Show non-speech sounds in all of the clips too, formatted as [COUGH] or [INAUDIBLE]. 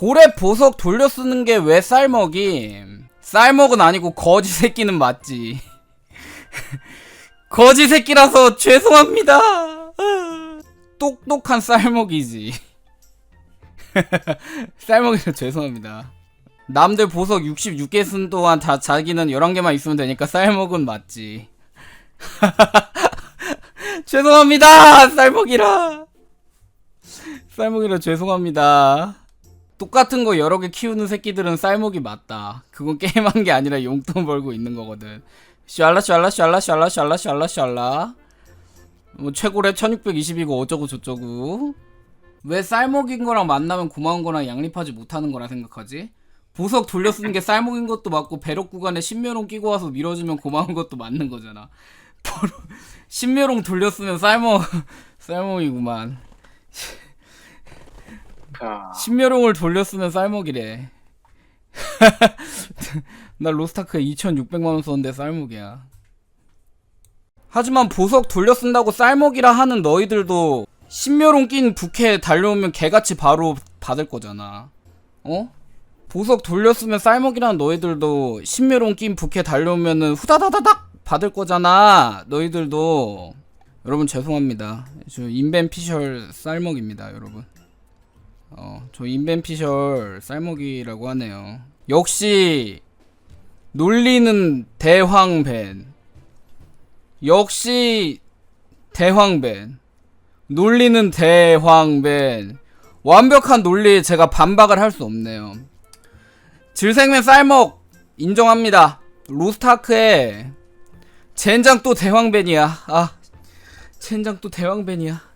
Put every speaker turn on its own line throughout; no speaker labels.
고래 보석 돌려 쓰는 게 왜 쌀먹임? 쌀먹은 아니고 거지 새끼는 맞지. [LAUGHS] 거지 새끼라서 죄송합니다. 똑똑한 쌀먹이지. [LAUGHS] 쌀먹이라 죄송합니다. 남들 보석 66개 쓴 동안 다 자기는 11개만 있으면 되니까 쌀먹은 맞지. [LAUGHS] 죄송합니다. 쌀먹이라. 쌀먹이라 죄송합니다. 똑같은 거 여러 개 키우는 새끼들은 쌀먹이 맞다. 그건 게임한 게 아니라 용돈 벌고 있는 거거든. 샬라 샬라 샬라 샬라 샬라 샬라 샬라. 뭐 최고래 1620이고 어쩌고 저쩌고. 왜 쌀먹인 거랑 만나면 고마운 거랑 양립하지 못하는 거라 생각하지? 보석 돌려 쓰는 게 쌀먹인 것도 맞고 배럭 구간에 신묘롱 끼고 와서 밀어주면 고마운 것도 맞는 거잖아. [LAUGHS] 신묘롱 돌려 쓰면 쌀먹 [LAUGHS] 쌀먹이구만.
자,
신묘롱을 돌려 쓰면 쌀먹이래. [LAUGHS] 나 로스타크에 2,600만 원 썼는데 쌀먹이야. 하지만 보석 돌려 쓴다고 쌀먹이라 하는 너희들도 신묘롱 낀 부캐 달려오면 개같이 바로 받을 거잖아. 어? 보석 돌려 쓰면 쌀먹이라는 너희들도 신묘롱 낀 부캐 달려오면은 후다다다닥 받을 거잖아. 너희들도. 여러분 죄송합니다. 저 인벤 피셜 쌀먹입니다, 여러분. 어, 저 인벤 피셜 쌀먹이라고 하네요. 역시 놀리는 대황벤. 역시 대황벤. 놀리는 대황벤. 완벽한 논리에 제가 반박을 할 수 없네요. 질생맨 쌀먹 인정합니다. 로스타크에 젠장 또 대황벤이야. 아, 젠장 또 대황벤이야.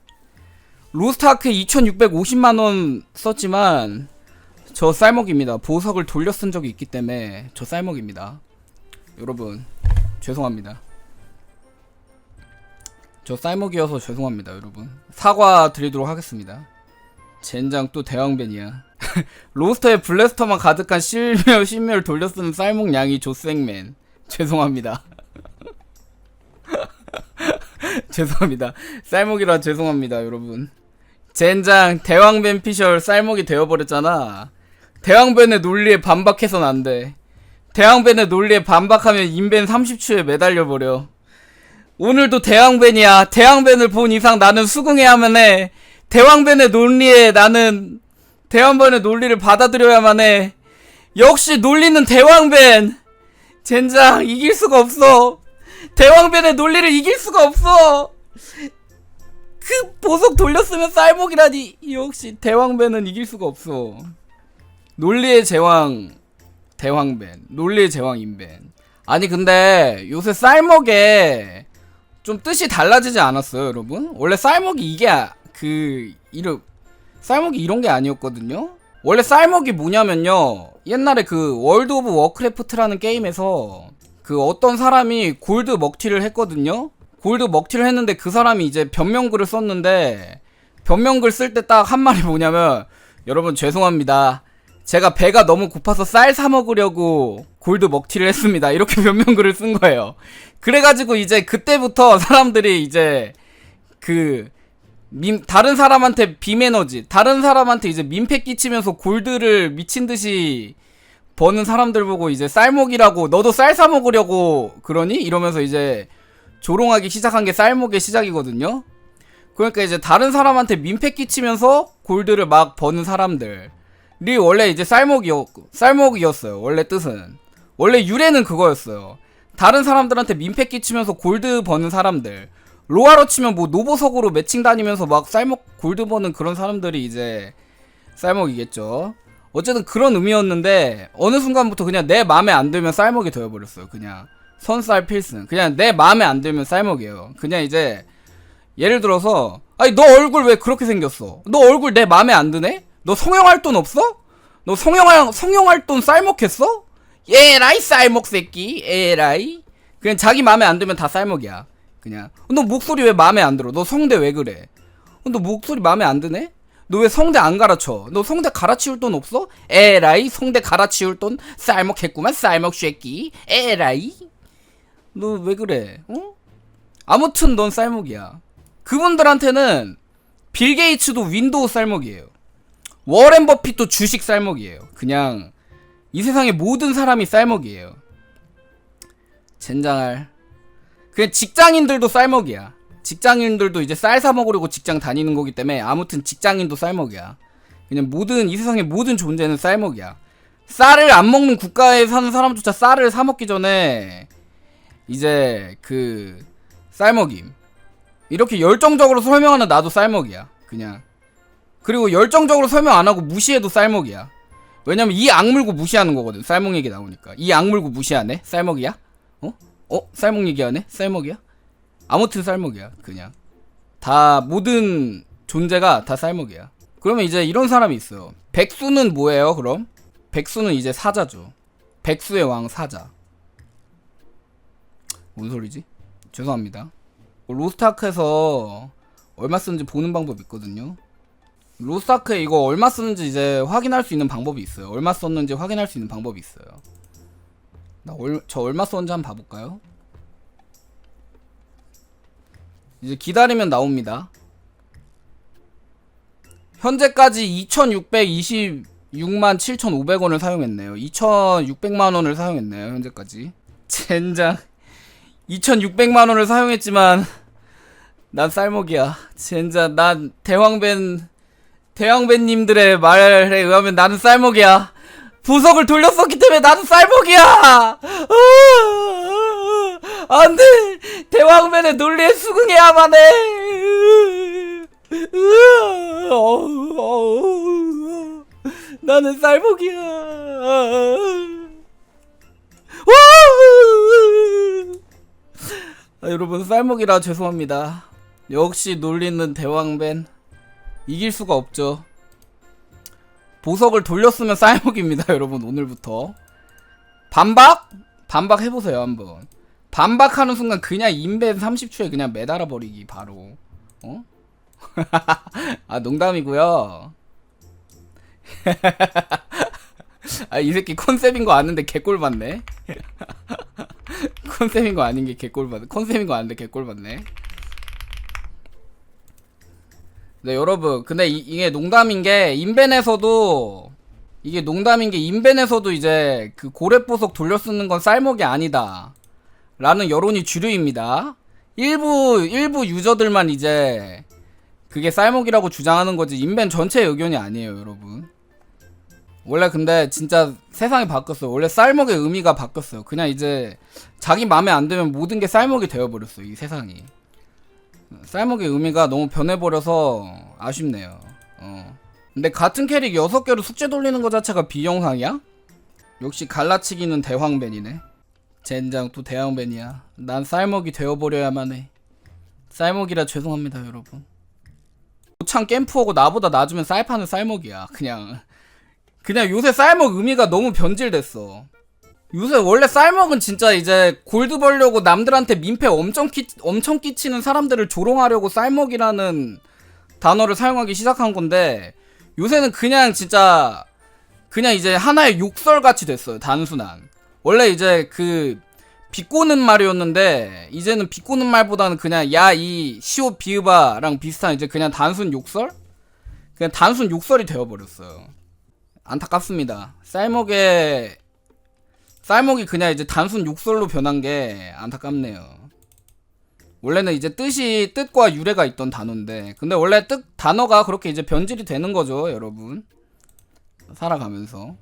로스트아크 2650만원 썼지만 저 쌀먹입니다. 보석을 돌려 쓴 적이 있기 때문에 저 쌀먹입니다. 여러분 죄송합니다. 저 쌀먹이어서 죄송합니다, 여러분. 사과 드리도록 하겠습니다. 젠장 또 대왕벤이야. [LAUGHS] 로스터에 블래스터만 가득한 실멸 실멸 돌려 쓰는 쌀먹 양이 조생맨. 죄송합니다. [LAUGHS] 죄송합니다. 쌀먹이라 죄송합니다, 여러분. 젠장 대왕벤 피셜 쌀먹이 되어버렸잖아. 대왕벤의 논리에 반박해선 안 돼. 대왕벤의 논리에 반박하면 인벤 30초에 매달려버려. 오늘도 대왕벤이야. 대왕벤을 본 이상 나는 수긍해야만 해. 대왕벤의 논리에 나는 대왕벤의 논리를 받아들여야만 해. 역시 논리는 대왕벤. 젠장 이길 수가 없어. 대왕벤의 논리를 이길 수가 없어. 그 보석 돌렸으면 쌀목이라니. 역시 대왕벤은 이길 수가 없어. 논리의 제왕 대왕벤, 논리의 제왕 인벤. 아니 근데 요새 쌀먹에 좀 뜻이 달라지지 않았어요, 여러분? 원래 쌀먹이 이게 아- 그 이름 쌀먹이 이런 게 아니었거든요. 원래 쌀먹이 뭐냐면요. 옛날에 그 월드 오브 워크래프트라는 게임에서 그 어떤 사람이 골드 먹튀를 했거든요. 골드 먹튀를 했는데 그 사람이 이제 변명글을 썼는데 변명글 쓸 때 딱 한 말이 뭐냐면 여러분 죄송합니다. 제가 배가 너무 고파서 쌀 사 먹으려고 골드 먹튀를 했습니다. 이렇게 [LAUGHS] 변명글을 쓴 거예요. 그래가지고 이제 그때부터 사람들이 이제 그 민, 다른 사람한테 비매너지, 다른 사람한테 이제 민폐 끼치면서 골드를 미친 듯이 버는 사람들 보고 이제 쌀먹이라고 너도 쌀 사 먹으려고 그러니 이러면서 이제 조롱하기 시작한 게 쌀먹의 시작이거든요. 그러니까 이제 다른 사람한테 민폐 끼치면서 골드를 막 버는 사람들이 원래 이제 쌀먹이었 쌀먹이었어요. 원래 뜻은 원래 유래는 그거였어요. 다른 사람들한테 민폐 끼치면서 골드 버는 사람들. 로아로 치면 뭐 노보석으로 매칭 다니면서 막 쌀먹 골드 버는 그런 사람들이 이제 쌀먹이겠죠. 어쨌든 그런 의미였는데 어느 순간부터 그냥 내 마음에 안 들면 쌀먹이 되어버렸어요. 그냥 선쌀 필승. 그냥 내 마음에 안 들면 쌀먹이에요. 그냥 이제 예를 들어서 아니 너 얼굴 왜 그렇게 생겼어? 너 얼굴 내 마음에 안 드네? 너 성형할 돈 없어? 너 성형할 성형할 돈 쌀먹했어? 에라이 쌀먹 새끼 에라이 그냥 자기 마음에 안 들면 다 쌀먹이야 그냥 너 목소리 왜 마음에 안 들어? 너 성대 왜 그래? 어, 너 목소리 마음에 안 드네? 너 왜 성대 안 갈아쳐? 너 성대 갈아치울 돈 없어? 에라이 성대 갈아치울 돈 쌀먹했구만 쌀먹 새끼 에라이 너 왜 그래? 어? 아무튼 넌 쌀먹이야 그분들한테는 빌 게이츠도 윈도우 쌀먹이에요 워렌 버핏도 주식 쌀먹이에요. 그냥 이 세상의 모든 사람이 쌀먹이에요. 젠장할. 그냥 직장인들도 쌀먹이야. 직장인들도 이제 쌀 사 먹으려고 직장 다니는 거기 때문에 아무튼 직장인도 쌀먹이야. 그냥 모든 이 세상의 모든 존재는 쌀먹이야. 쌀을 안 먹는 국가에 사는 사람조차 쌀을 사 먹기 전에 이제 그 쌀먹임. 이렇게 열정적으로 설명하는 나도 쌀먹이야. 그냥. 그리고 열정적으로 설명 안 하고 무시해도 쌀먹이야. 왜냐면 이 악물고 무시하는 거거든. 쌀먹 얘기 나오니까. 이 악물고 무시하네? 쌀먹이야? 어? 어? 쌀먹 얘기하네? 쌀먹이야? 아무튼 쌀먹이야. 그냥. 다 모든 존재가 다 쌀먹이야. 그러면 이제 이런 사람이 있어요. 백수는 뭐예요, 그럼? 백수는 이제 사자죠. 백수의 왕 사자. 뭔 소리지? 죄송합니다. 로스타크에서 얼마 쓰는지 보는 방법이 있거든요. 로스타크에 이거 얼마 쓰는지 이제 확인할 수 있는 방법이 있어요. 얼마 썼는지 확인할 수 있는 방법이 있어요. 나 얼, 저 얼마 썼는지 한번 봐볼까요? 이제 기다리면 나옵니다. 현재까지 2,626만 7,500원을 사용했네요. 2,600만 원을 사용했네요. 현재까지. [LAUGHS] 젠장. 2,600만 원을 사용했지만 난 쌀먹이야. 젠장. 난 대왕벤 대왕벤님들의 말에 의하면 나는 쌀먹이야. 보석을 돌렸었기 때문에 나는 쌀먹이야. 안돼. 대왕벤의 논리에 수긍해야만 해. 나는 쌀먹이야. 아, 여러분 쌀먹이라 죄송합니다. 역시 논리는 대왕벤 이길 수가 없죠. 보석을 돌렸으면 쌀먹입니다, [LAUGHS] 여러분 오늘부터 반박 반박 해보세요 한번. 반박하는 순간 그냥 인벤 30초에 그냥 매달아 버리기 바로. 어? [LAUGHS] 아 농담이고요. [LAUGHS] 아 이 새끼 컨셉인 거 아는데 개꼴 받네. 컨셉인 거 아닌 게 개꼴 받네. 컨셉인 거 아는데 개꼴 받네. 네 여러분 근데 이, 이게 농담인 게 인벤에서도 이게 농담인 게 인벤에서도 이제 그 고래보석 돌려 쓰는 건 쌀먹이 아니다 라는 여론이 주류입니다 일부 일부 유저들만 이제 그게 쌀먹이라고 주장하는 거지 인벤 전체의 의견이 아니에요 여러분 원래 근데 진짜 세상이 바뀌었어요 원래 쌀먹의 의미가 바뀌었어요 그냥 이제 자기 맘에 안 들면 모든 게 쌀먹이 되어버렸어 이 세상이 쌀먹의 의미가 너무 변해버려서 아쉽네요. 어. 근데 같은 캐릭 6개로 숙제 돌리는 것 자체가 비영상이야? 역시 갈라치기는 대황벤이네. 젠장 또 대황벤이야. 난 쌀먹이 되어버려야만 해. 쌀먹이라 죄송합니다 여러분. 고창 캠프하고 나보다 낮으면 쌀파는 쌀먹이야. 그냥 그냥 요새 쌀먹 의미가 너무 변질됐어. 요새 원래 쌀먹은 진짜 이제 골드 벌려고 남들한테 민폐 엄청 끼, 엄청 끼치는 사람들을 조롱하려고 쌀먹이라는 단어를 사용하기 시작한 건데 요새는 그냥 진짜 그냥 이제 하나의 욕설 같이 됐어요 단순한. 원래 이제 그 비꼬는 말이었는데 이제는 비꼬는 말보다는 그냥 야 이 시오 비읍아랑 비슷한 이제 그냥 단순 욕설? 그냥 단순 욕설이 되어버렸어요 안타깝습니다 쌀먹의 쌀먹이 그냥 이제 단순 욕설로 변한 게 안타깝네요. 원래는 이제 뜻이 뜻과 유래가 있던 단어인데 근데 원래 뜻 단어가 그렇게 이제 변질이 되는 거죠, 여러분. 살아가면서.